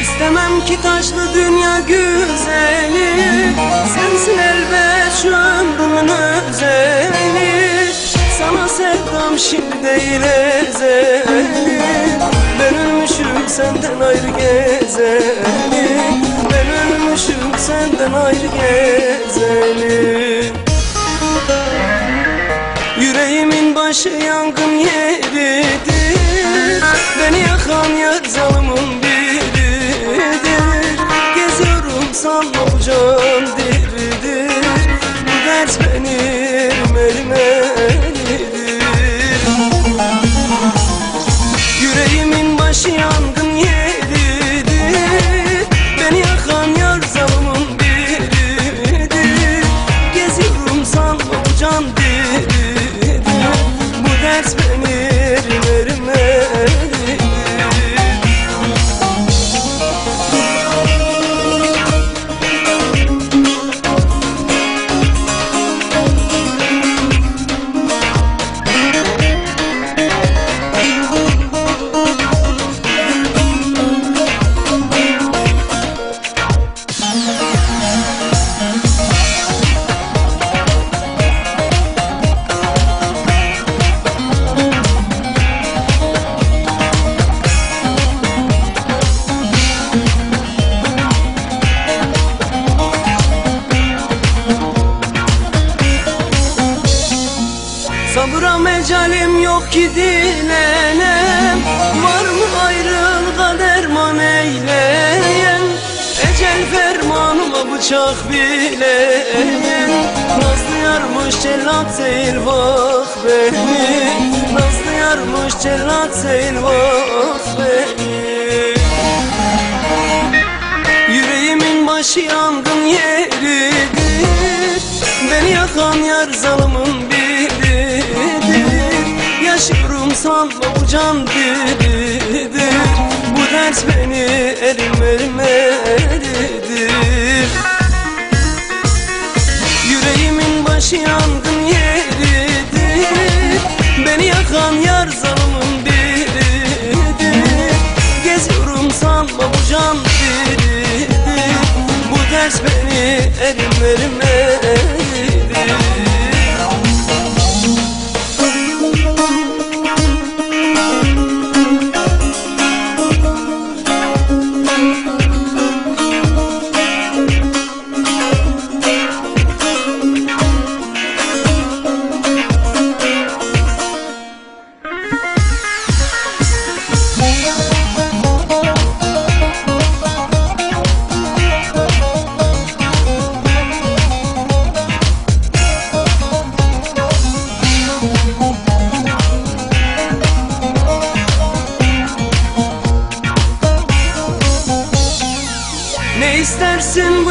İstemem ki taşlı dünya güzeli. Sensin elbet şu ömrümün özeli. Sana sevdam şimdi değil ezeli Ben ölmüşüm senden ayrı gezeli. Ben ölmüşüm senden ayrı gezeli. Yüreğimin başı yangın mecalim yok ki dilenem Var mı ayrılığa derman eyleyen? Ecel fermanıma bıçak bileyen. Nazlı yarmış cellat değil vah beni Nazlı yarmış cellat değil vah beni Yüreğimin başı yangın yeridir. Beni yakan yar zalımın Yaşıyorum sanma bu can diridir Bu dert beni erim erimelidir Yüreğimin başı yangın yeridir. Beni yakan yar zalımın biridir. Geziyorum sanma bu can diridir Bu dert beni erim erimelidir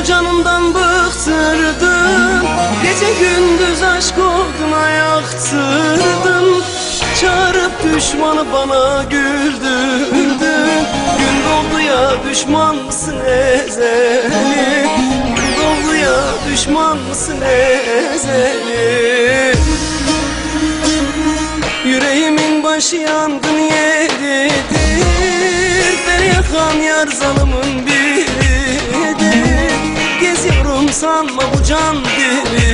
canımdan bıktırdın Gece gündüz aşk oduna yaktırdın Çağırıp düşmanı bana güldürdün. Gün doldu ya düşman mısın ezeli Gün doldu ya düşman mısın ezeli Yüreğimin başı yangın yeridir. Beni yakan yar zalımın biridir Geziyorum sanma bu can diridir